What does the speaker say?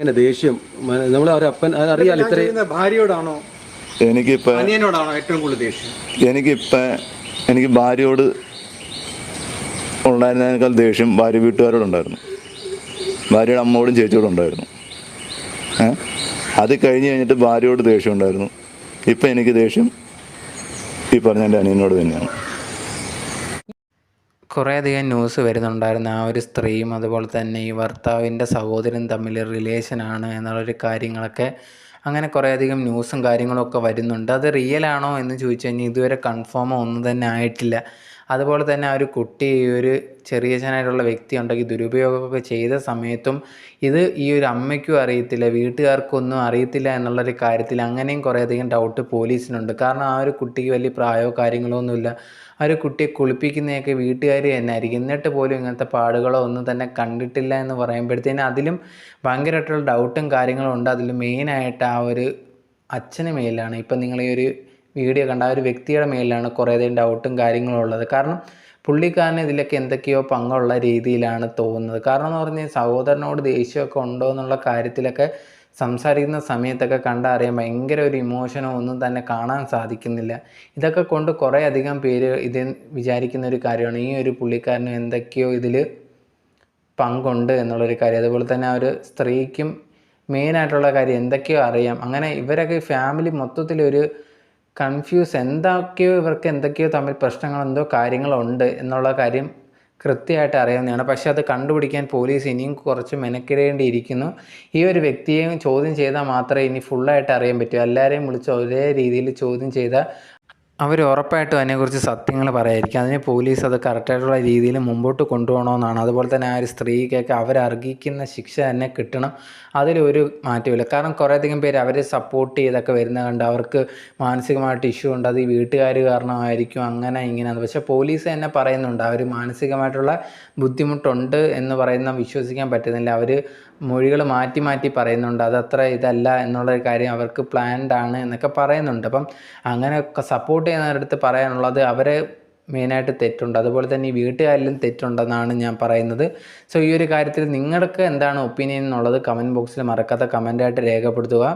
അങ്ങനെ ദേഷ്യം? നമ്മൾ അവരപ്പൻ അപ്പൻ അത് അറിയാലോ ഇത്ര ഭാര്യയോടാണോ? എനിക്കിപ്പോ അനിയനോടാണോ ഏറ്റവും കൂടുതൽ ദേഷ്യം? എനിക്കിപ്പോൾ എനിക്ക് ഭാര്യയോട് ഉണ്ടായിരുന്നതിനേക്കാൾ ദേഷ്യം ഭാര്യ വീട്ടുകാരോടുണ്ടായിരുന്നു ഭാര്യയുടെ അമ്മയോടും ചേച്ചിയോടും ഉണ്ടായിരുന്നു. അത് കഴിഞ്ഞ് കഴിഞ്ഞിട്ട് ഭാര്യയോട് ദേഷ്യം ഉണ്ടായിരുന്നു. ഇപ്പം എനിക്ക് ദേഷ്യം ഈ പറഞ്ഞ എന്റെ അനിയനോട് തന്നെയാണ്. കുറേയധികം ന്യൂസ് വരുന്നുണ്ടായിരുന്നു. ആ ഒരു സ്ത്രീയും അതുപോലെ തന്നെ ഈ ഭർത്താവിന്റെ സഹോദരൻ തമ്മിൽ റിലേഷനാണ് എന്നുള്ളൊരു കാര്യങ്ങളൊക്കെ അങ്ങനെ കുറേയധികം ന്യൂസും കാര്യങ്ങളൊക്കെ വരുന്നുണ്ട്. അത് റിയൽ ആണോ എന്ന് ചോദിച്ചു കഴിഞ്ഞാൽ ഇതുവരെ കൺഫേമോ ഒന്നും തന്നെ ആയിട്ടില്ല. അതുപോലെ തന്നെ ആ ഒരു കുട്ടി ഈ ഒരു ചെറിയ ചെറിയച്ഛനായിട്ടുള്ള വ്യക്തി ഉണ്ടെങ്കിൽ ദുരുപയോഗമൊക്കെ ചെയ്ത സമയത്തും ഇത് ഈ ഒരു അമ്മയ്ക്കും അറിയത്തില്ല വീട്ടുകാർക്കൊന്നും അറിയത്തില്ല എന്നുള്ളൊരു കാര്യത്തിൽ അങ്ങനെയും കുറേയധികം ഡൗട്ട് പോലീസിനുണ്ട്. കാരണം ആ ഒരു കുട്ടിക്ക് വലിയ പ്രായമോ കാര്യങ്ങളോ ഒന്നുമില്ല. ആ ഒരു കുട്ടിയെ കുളിപ്പിക്കുന്നതൊക്കെ വീട്ടുകാർ തന്നെ ആയിരിക്കും എന്നിട്ട് പോലും ഇങ്ങനത്തെ പാടുകളോ ഒന്നും തന്നെ കണ്ടിട്ടില്ല എന്ന് പറയുമ്പോഴത്തേന് അതിലും ഭയങ്കരമായിട്ടുള്ള ഡൗട്ടും കാര്യങ്ങളും ഉണ്ട്. അതിൽ മെയിനായിട്ട് ആ ഒരു അച്ഛന് മേലാണ്. ഇപ്പം നിങ്ങൾ ഈ ഒരു വീഡിയോ കണ്ട ആ ഒരു വ്യക്തിയുടെ മേലിലാണ് കുറേയധികം ഡൗട്ടും കാര്യങ്ങളും ഉള്ളത്. കാരണം പുള്ളിക്കാരന് ഇതിലൊക്കെ എന്തൊക്കെയോ പങ്കുള്ള രീതിയിലാണ് തോന്നുന്നത്. കാരണം എന്ന് പറഞ്ഞാൽ സഹോദരനോട് ദേഷ്യമൊക്കെ ഉണ്ടോ എന്നുള്ള കാര്യത്തിലൊക്കെ സംസാരിക്കുന്ന സമയത്തൊക്കെ കണ്ടറിയാൻ ഭയങ്കര ഒരു ഇമോഷനോ ഒന്നും തന്നെ കാണാൻ സാധിക്കുന്നില്ല. ഇതൊക്കെ കൊണ്ട് കുറേ അധികം പേര് ഇത് വിചാരിക്കുന്ന ഒരു കാര്യമാണ്. ഈ ഒരു പുള്ളിക്കാരന് എന്തൊക്കെയോ ഇതിൽ പങ്കുണ്ട് എന്നുള്ളൊരു കാര്യം. അതുപോലെ തന്നെ ആ ഒരു സ്ത്രീക്കും മെയിനായിട്ടുള്ള കാര്യം എന്തൊക്കെയോ അറിയാം. അങ്ങനെ ഇവരൊക്കെ ഫാമിലി മൊത്തത്തിലൊരു കൺഫ്യൂസ് എന്തൊക്കെയോ ഇവർക്ക് എന്തൊക്കെയോ തമ്മിൽ പ്രശ്നങ്ങൾ എന്തോ കാര്യങ്ങളുണ്ട് എന്നുള്ള കാര്യം കൃത്യമായിട്ട് അറിയാവുന്നതാണ്. പക്ഷേ അത് കണ്ടുപിടിക്കാൻ പോലീസ് ഇനിയും കുറച്ച് മെനക്കിടേണ്ടിയിരിക്കുന്നു. ഈ ഒരു വ്യക്തിയെയും ചോദ്യം ചെയ്താൽ മാത്രമേ ഇനി ഫുള്ളായിട്ട് അറിയാൻ പറ്റൂ. എല്ലാവരെയും വിളിച്ച് ഒരേ രീതിയിൽ ചോദ്യം ചെയ്താൽ അവർ ഉറപ്പായിട്ടും അതിനെക്കുറിച്ച് സത്യങ്ങൾ പറയായിരിക്കും. അതിന് പോലീസ് അത് കറക്റ്റായിട്ടുള്ള രീതിയിൽ മുമ്പോട്ട് കൊണ്ടുപോകണമെന്നാണ്. അതുപോലെ തന്നെ ആ ഒരു സ്ത്രീക്കൊക്കെ അവരർഹിക്കുന്ന ശിക്ഷ തന്നെ കിട്ടണം. അതിലൊരു മാറ്റമില്ല കാരണം കുറേയധികം പേര് അവരെ സപ്പോർട്ട് ചെയ്തൊക്കെ വരുന്ന കണ്ട് അവർക്ക് മാനസികമായിട്ട് ഇഷ്യൂ ഉണ്ട്. അത് ഈ വീട്ടുകാർ കാരണമായിരിക്കും. അങ്ങനെ ഇങ്ങനെ. പക്ഷേ പോലീസ് തന്നെ പറയുന്നുണ്ട്. അവർ മാനസികമായിട്ടുള്ള ബുദ്ധിമുട്ടുണ്ട് എന്ന് പറയുന്ന വിശ്വസിക്കാൻ പറ്റുന്നില്ല. അവർ മൊഴികൾ മാറ്റി മാറ്റി പറയുന്നുണ്ട്. അതത്ര ഇതല്ല എന്നുള്ളൊരു കാര്യം അവർക്ക് പ്ലാൻഡ് ആണ് എന്നൊക്കെ പറയുന്നുണ്ട്. അപ്പം അങ്ങനെയൊക്കെ സപ്പോർട്ട് ചെയ്യുന്നവരടുത്ത് പറയാനുള്ളത് അവരെ മെയിനായിട്ട് തെറ്റുണ്ട്. അതുപോലെ തന്നെ ഈ വീട്ടുകാരിലും തെറ്റുണ്ടെന്നാണ് ഞാൻ പറയുന്നത്. സോ ഈ ഒരു കാര്യത്തിൽ നിങ്ങൾക്ക് എന്താണ് ഒപ്പീനിയൻ എന്നുള്ളത് കമന്റ് ബോക്സിൽ മറക്കാത്ത കമന്റായിട്ട് രേഖപ്പെടുത്തുക.